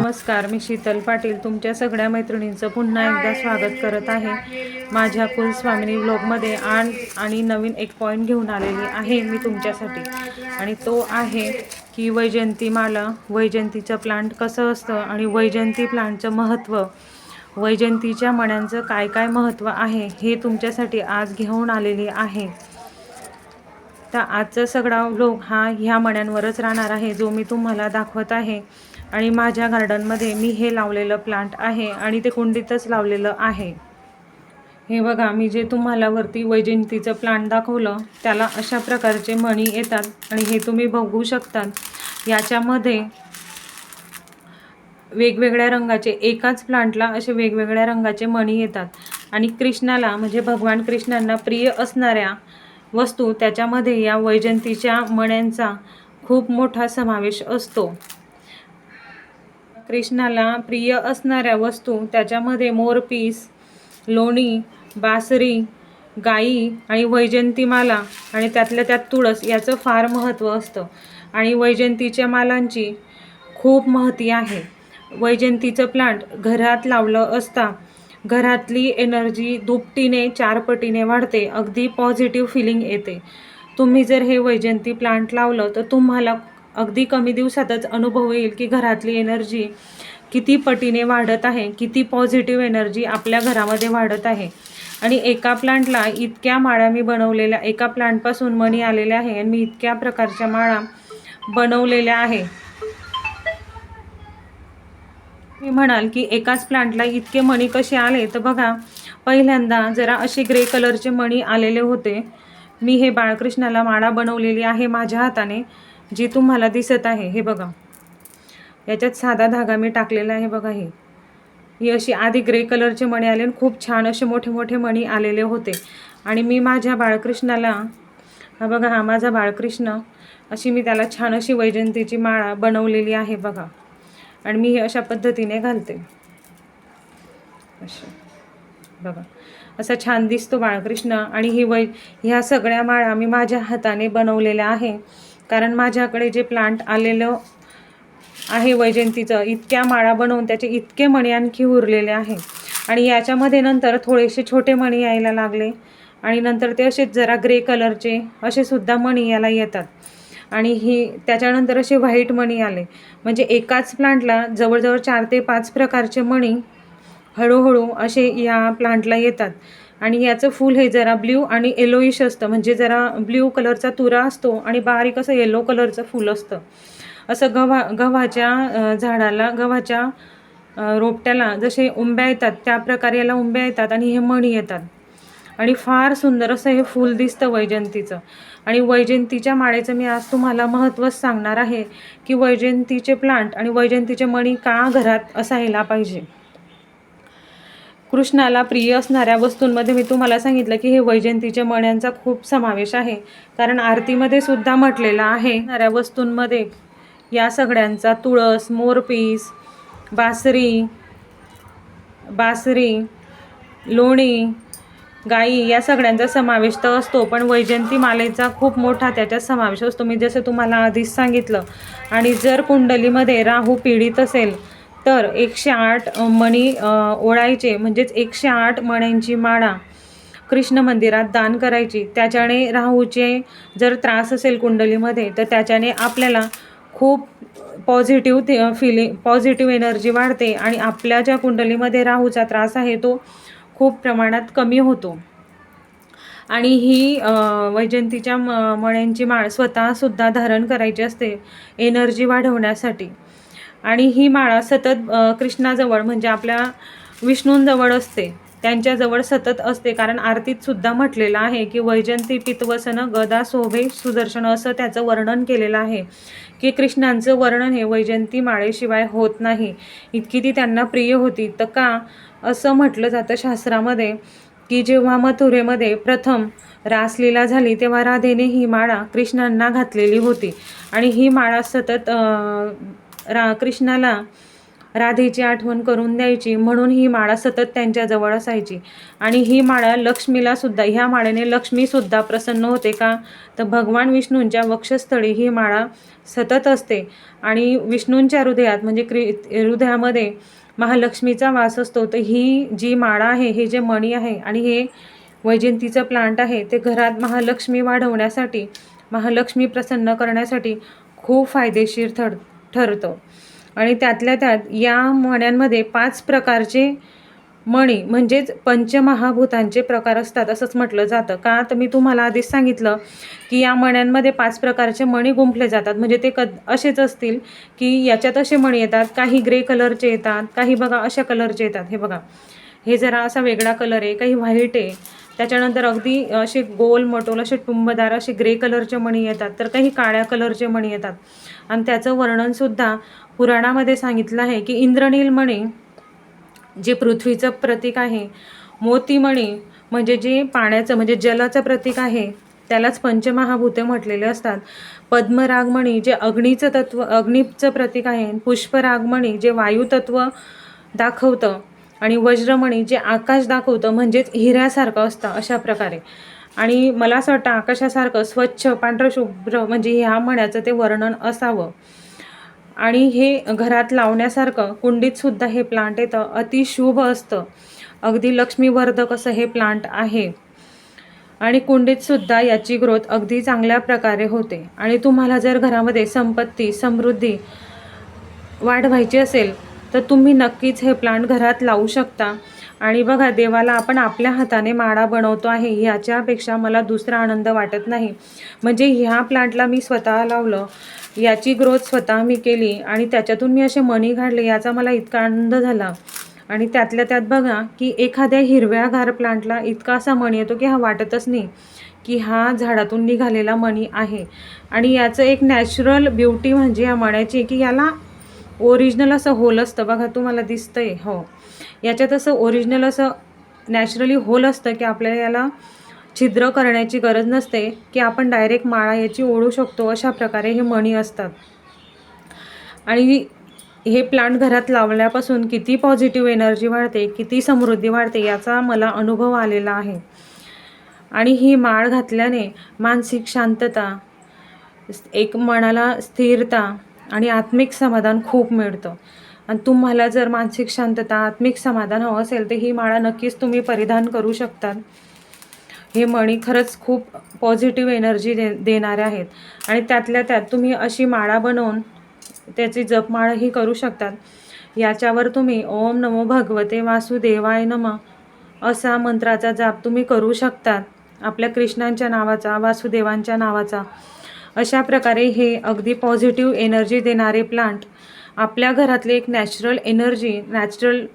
नमस्कार मी शीतल पाटील तुमच्या सगळ्या मैत्रिणींचं पुन्हा एकदा स्वागत करत आहे. माझ्या कुलस्वामिनी ब्लॉगमध्ये आण आणि नवीन एक पॉईंट घेऊन आलेली आहे मी तुमच्यासाठी. आणि तो आहे की वैजयंती माला वैजयंतीचं प्लांट कसं असतं आणि वैजयंती प्लांटचं महत्त्व वैजयंतीच्या मण्यांचं काय काय महत्त्व आहे हे तुमच्यासाठी आज घेऊन आलेली आहे. तर आजचा सगळा व्लॉग हा ह्या मण्यांवरच राहणार आहे जो मी तुम्हाला दाखवत आहे. आणि माझ्या गार्डनमध्ये मी हे लावलेलं प्लांट आहे आणि ते कुंडीतच लावलेलं आहे. हे बघा मी जे तुम्हाला वरती वैजयंतीचं प्लांट दाखवलं त्याला अशा प्रकारचे मणी येतात आणि हे तुम्ही बघू शकतात. याच्यामध्ये वेगवेगळ्या रंगाचे एकाच प्लांटला असे वेगवेगळ्या रंगाचे मणी येतात. आणि कृष्णाला म्हणजे भगवान कृष्णांना प्रिय असणाऱ्या वस्तू त्याच्यामध्ये या वैजयंतीच्या मण्यांचा खूप मोठा समावेश असतो. कृष्णाला प्रिय असणाऱ्या वस्तू त्याच्यामध्ये मोरपीस लोणी बासरी गाई आणि वैजयंती माला आणि त्यातल्या त्यात तुळस याचं फार महत्त्व असतं. आणि वैजयंतीच्या मालांची खूप महती आहे. वैजयंतीचं प्लांट घरात लावलं असता घरातली एनर्जी दुपटीने चारपटीने वाढते अगदी पॉझिटिव्ह फिलिंग येते. तुम्ही जर हे वैजयंती प्लांट लावलं तर तुम्हाला अगदी कमी दिवसातच अनुभव येईल की घरातली एनर्जी किती पटीने वाढत आहे किती पॉझिटिव्ह एनर्जी आपल्या घरामध्ये वाढत आहे. आणि एका प्लांटला इतक्या माळा मी बनवलेल्या एका प्लांटपासून मणी आलेल्या आहे आणि मी इतक्या प्रकारच्या माळा बनवलेल्या आहे. मी म्हणाल की एकाच प्लांटला इतके मणी कसे आले? तर बघा पहिल्यांदा जरा असे ग्रे कलरचे मणी आलेले होते. मी हे बाळकृष्णाला माळा बनवलेली आहे माझ्या हाताने. जी तुम्हाला दिसत आहे हे बघा. याच्यात साधा धागा मी टाकलेला आहे बघा हे. ही अशी आधी ग्रे कलरचे मणी आले आणि खूप छान असे मोठे मोठे मणी आलेले होते. आणि मी माझ्या बाळकृष्णाला हा बघा हा माझा बाळकृष्ण अशी मी त्याला छान अशी वैजंतीची माळा बनवलेली आहे बघा. आणि मी हे अशा पद्धतीने घालते. अशी. बघा. असा छान दिसतो बाळकृष्ण. आणि ही वै ह्या सगळ्या माळा मी माझ्या हाताने बनवलेल्या आहे. कारण माझ्याकडे जे प्लांट आलेलं आहे वैजयंतीचं इतक्या माळा बनवून त्याचे इतके मणी आणखी उरलेले आहे. आणि याच्यामध्ये नंतर थोडेसे छोटे मणी यायला लागले. आणि नंतर ते असेच जरा ग्रे कलरचे असे सुद्धा मणी याला येतात. आणि ही त्याच्यानंतर असे व्हाईट मणी आले. म्हणजे एकाच प्लांटला जवळजवळ चार ते पाच प्रकारचे मणी हळूहळू असे या प्लांटला येतात. आणि याचं फूल हे जरा ब्ल्यू आणि येलोईश असतं. म्हणजे जरा ब्ल्यू कलरचा तुरा असतो आणि बारीक असं येलो कलरचं फूल असतं. असं गव्हा गव्हाच्या झाडाला गव्हाच्या रोपट्याला जसे उंब्या येतात त्या प्रकारे याला उंब्या येतात आणि हे मणी येतात. आणि फार सुंदर असं हे फूल दिसतं वैजयंतीचं. आणि वैजयंतीच्या माळेचं मी आज तुम्हाला महत्त्वच सांगणार आहे की वैजयंतीचे प्लांट आणि वैजयंतीचे मणी का घरात असायला पाहिजे? कृष्णाला प्रिय असणाऱ्या वस्तूंमध्ये मी तुम्हाला सांगितलं की हे वैजयंतीच्या मण्यांचा खूप समावेश आहे. कारण आरतीमध्ये सुद्धा म्हटलेलं आहे असणाऱ्या वस्तूंमध्ये या सगळ्यांचा तुळस मोरपीस बासरी बासरी लोणी गाई या सगळ्यांचा समावेश तर असतो पण वैजयंती मालेचा खूप मोठा त्याच्यात समावेश असतो. मी जसं तुम्हाला आधीच सांगितलं. आणि जर कुंडलीमध्ये राहू पीडित असेल तर एकशे आठ मणी ओळायचे म्हणजेच एकशे आठ मण्यांची माळा कृष्ण मंदिरात दान करायची. त्याच्याने राहूचे जर त्रास असेल कुंडलीमध्ये तर त्याच्याने आपल्याला खूप पॉझिटिव्ह ते फिलिंग पॉझिटिव्ह एनर्जी वाढते आणि आपल्या ज्या कुंडलीमध्ये राहूचा त्रास आहे तो खूप प्रमाणात कमी होतो. आणि ही वैजयंतीच्या म मण्यांची माळ स्वतःसुद्धा धारण करायची असते एनर्जी वाढवण्यासाठी. आणि ही माळा सतत कृष्णाजवळ म्हणजे आपल्या विष्णूंजवळ असते. त्यांच्याजवळ सतत असते. कारण आरतीत सुद्धा म्हटलेलं आहे की वैजयंती पितवसन गदा शोभे सुदर्शन असं त्याचं वर्णन केलेलं आहे की कृष्णांचं वर्णन हे वैजयंती माळेशिवाय होत नाही. इतकी ती त्यांना प्रिय होती. तर का असं म्हटलं जातं शास्त्रामध्ये की जेव्हा मथुरेमध्ये प्रथम रासलीला झाली तेव्हा राधेने ही माळा कृष्णांना घातलेली होती. आणि ही माळा सतत रा कृष्णाला राधेची आठवण करून द्यायची. म्हणून ही माळा सतत त्यांच्याजवळ असायची. आणि ही माळा लक्ष्मीला सुद्धा ह्या माळेने लक्ष्मीसुद्धा प्रसन्न होते का? तर भगवान विष्णूंच्या वक्षस्थळी ही माळा सतत असते. आणि विष्णूंच्या हृदयात म्हणजे क्रि हृदयामध्ये महालक्ष्मीचा वास असतो. तर ही जी माळा आहे हे जे मणी आहे आणि हे वैजयंतीचं प्लांट आहे ते घरात महालक्ष्मी वाढवण्यासाठी महालक्ष्मी प्रसन्न करण्यासाठी खूप फायदेशीर ठर ठरतं. आणि त्यातल्या त्यात या मण्यांमध्ये पाच प्रकारचे मणी म्हणजेच पंचमहाभूतांचे प्रकार असतात असंच म्हटलं जातं. का? तर मी तुम्हाला आधीच सांगितलं की या मण्यांमध्ये पाच प्रकारचे मणी गुंफले जातात. म्हणजे ते क असेच असतील की याच्यात असे मणी येतात काही ग्रे कलरचे येतात काही बघा अशा कलरचे येतात. हे बघा. हे जरा असा वेगळा कलर आहे काही व्हाईट आहे त्याच्यानंतर अगदी असे गोल मटोल असे टुंबदार असे ग्रे कलरचे मणी येतात तर काही काळ्या कलरचे मणी येतात. आणि त्याचं वर्णनसुद्धा पुराणामध्ये सांगितलं आहे की इंद्रनील मणी जे पृथ्वीचं प्रतीक आहे मोतीमणी म्हणजे जे पाण्याचं म्हणजे जलाचं प्रतीक आहे त्यालाच पंचमहाभूते म्हटलेले असतात. पद्मरागमणी जे अग्नीचं तत्व अग्नीचं प्रतीक आहे पुष्परागमणी जे वायुतत्व दाखवतं आणि वज्रमणी जे आकाश दाखवतं म्हणजेच हिऱ्यासारखं असतं अशा प्रकारे. आणि मला असं वाटतं आकाशासारखं स्वच्छ पांढरशुभ्र म्हणजे ह्या मण्याचं ते वर्णन असावं. आणि हे घरात लावण्यासारखं कुंडीतसुद्धा हे प्लांट येतं. अतिशुभ असतं. अगदी लक्ष्मीवर्धक असं हे प्लांट आहे. आणि कुंडीतसुद्धा याची ग्रोथ अगदी चांगल्या प्रकारे होते. आणि तुम्हाला जर घरामध्ये संपत्ती समृद्धी वाढवायची असेल तर तुम्ही नक्कीच हे प्लांट घरात लावू शकता. आणि बघा देवाला आपण आपल्या हाताने माळा बनवतो आहे ह्याच्यापेक्षा मला दुसरा आनंद वाटत नाही. म्हणजे ह्या प्लांटला मी स्वतः लावलं याची ग्रोथ स्वतः मी केली आणि त्याच्यातून मी असे मणी काढले याचा मला इतका आनंद झाला. आणि त्यातल्या त्यात बघा की एखाद्या हिरव्यागार प्लांटला इतका असा मणी येतो की हा वाटतच नाही की हा झाडातून निघालेला मणी आहे. आणि याचं एक नॅचरल ब्युटी म्हणजे या मण्याची की याला ओरिजिनल असं होल असतं. बघा तुम्हाला दिसतंय. हो. याच्यात असं ओरिजिनल असं नॅचरली होल असतं की आपल्याला याला छिद्र करण्याची गरज नसते की आपण डायरेक्ट माळा याची ओढू शकतो अशा प्रकारे हे मणी असतात. आणि हे प्लांट घरात लावल्यापासून किती पॉझिटिव्ह एनर्जी वाढते किती समृद्धी वाढते याचा मला अनुभव आलेला आहे. आणि ही माळ घातल्याने मानसिक शांतता एक मनाला स्थिरता आणि आत्मिक समाधान खूप मिळतं. आणि तुम्हाला जर मानसिक शांतता आत्मिक समाधान हवं असेल तर ही माळा नक्कीच तुम्ही परिधान करू शकतात. हे मणी खरंच खूप पॉझिटिव्ह एनर्जी दे देणारे आहेत. आणि त्यातल्या त्यात तुम्ही अशी माळा बनवून त्याची जपमाळही करू शकतात. याच्यावर तुम्ही ओम नमो भगवते वासुदेवाय नम असा मंत्राचा जाप तुम्ही करू शकतात. आपल्या कृष्णांच्या नावाचा वासुदेवांच्या नावाचा. अशा प्रकारे हे अगदी पॉझिटिव्ह एनर्जी देणारे प्लांट आपल्या घरातले एक नॅचरल एनर्जी नॅचरल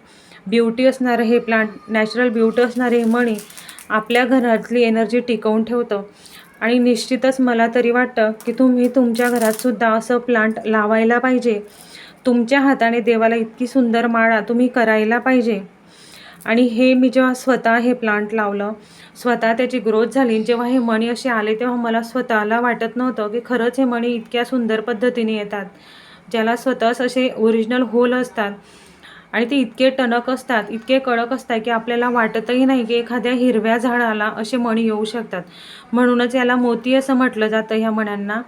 ब्युटी असणारं हे प्लांट नॅचरल ब्युटी असणारे हे मणी आपल्या घरातली एनर्जी टिकवून ठेवतं. आणि निश्चितच मला तरी वाटतं की तुम्ही तुमच्या घरातसुद्धा असं प्लांट लावायला पाहिजे. तुमच्या हाताने देवाला इतकी सुंदर माळा तुम्ही करायला पाहिजे. आणि हे मी जेव्हा स्वतः हे प्लांट लावलं स्वतः त्याची ग्रोथ झाली जेव्हा हे मणी असे आले तेव्हा मला स्वतःला वाटत नव्हतं की खरंच हे मणी इतक्या सुंदर पद्धतीने येतात ज्याला स्वतःच असे ओरिजिनल होल असतात. आणि ते इतके टणक असतात इतके कडक असतात की आपल्याला वाटतही नाही की एखाद्या हिरव्या झाडाला असे मणी येऊ शकतात. म्हणूनच याला मोती असं म्हटलं जातं ह्या मण्यांना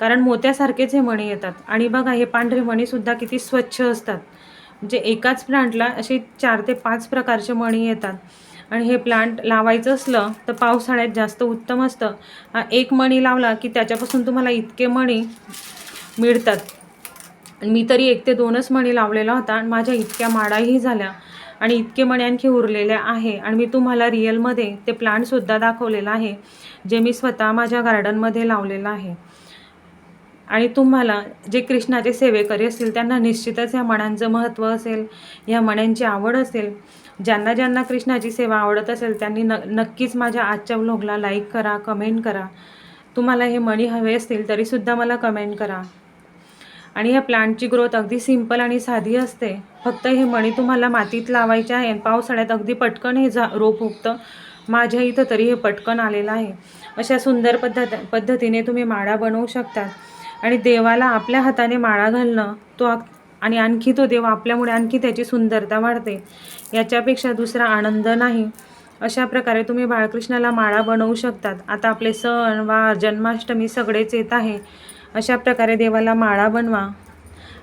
कारण मोत्यासारखेच हे मणी येतात. आणि बघा हे पांढरे मणीसुद्धा किती स्वच्छ असतात. म्हणजे एकाच प्लांटला असे चार ते पाच प्रकारचे मणी येतात. आणि हे प्लांट लावायचं असलं तर पावसाळ्यात जास्त उत्तम असतं. हा एक मणी लावला की त्याच्यापासून तुम्हाला इतके मणी मिळतात. मी तरी एक ते दोनच मणी लावलेला होता आणि माझ्या इतक्या माडाही झाल्या. आणि इतके मणी आणखी उरलेल्या आहे. आणि मी तुम्हाला रिअलमध्ये ते प्लांटसुद्धा दाखवलेलं आहे जे मी स्वतः माझ्या गार्डनमध्ये लावलेलं आहे. आणि तुम्हाला जे कृष्णाचे सेवेकरी असतील त्यांना निश्चितच या मण्यांचं महत्त्व असेल या मण्यांची आवड असेल. ज्यांना ज्यांना कृष्णाची सेवा आवडत असेल त्यांनी न नक्कीच माझ्या आजच्या व्लॉगला लाईक करा कमेंट करा. तुम्हाला हे मणी हवे असतील तरीसुद्धा मला कमेंट करा. आणि ह्या प्लांटची ग्रोथ अगदी सिंपल आणि साधी असते. फक्त हे मणी तुम्हाला मातीत लावायचे आहे पावसाळ्यात अगदी पटकन हे जा रोप उगतं माझ्या इथं तरी हे पटकन आलेलं आहे. अशा सुंदर पद्धत पद्धतीने तुम्ही माळा बनवू शकतात आणि देवाला आपल्या हाताने माळा घालणं तो आणि आणखी तो देव आपल्यामुळे आणखी त्याची सुंदरता वाढते. याच्यापेक्षा दुसरा आनंद नाही. अशा प्रकारे तुम्ही बाळकृष्णाला माळा बनवू शकतात. आता आपले सण वार जन्माष्टमी सगळेच येत आहे. अशा प्रकारे देवाला माळा बनवा.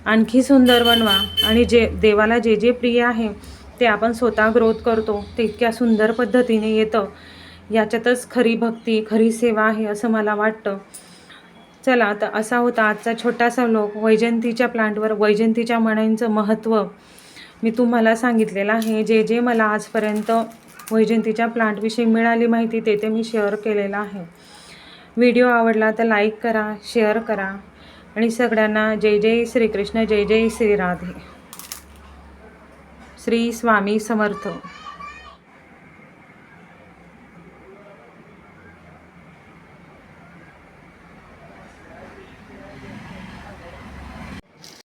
आणखी सुंदर बनवा. आणि जे देवाला जे जे प्रिय आहे ते आपण स्वतः ग्रोथ करतो. ते इतक्या सुंदर पद्धतीने येतं. याच्यातच खरी भक्ती खरी सेवा आहे असं मला वाटतं. चला तर असा होता आजचा छोटासा लोक वैजंतीच्या प्लांटवर वैजंतीच्या मण्यांचं महत्त्व मी तुम्हाला सांगितलेलं आहे. जे जे मला आजपर्यंत वैजंतीच्या प्लांटविषयी मिळाली माहिती ते ते मी शेअर केलेलं आहे. व्हिडिओ आवडला तर लाईक करा शेअर करा आणि सगळ्यांना जय जय श्रीकृष्ण जय जय श्रीराधे श्री स्वामी समर्थ.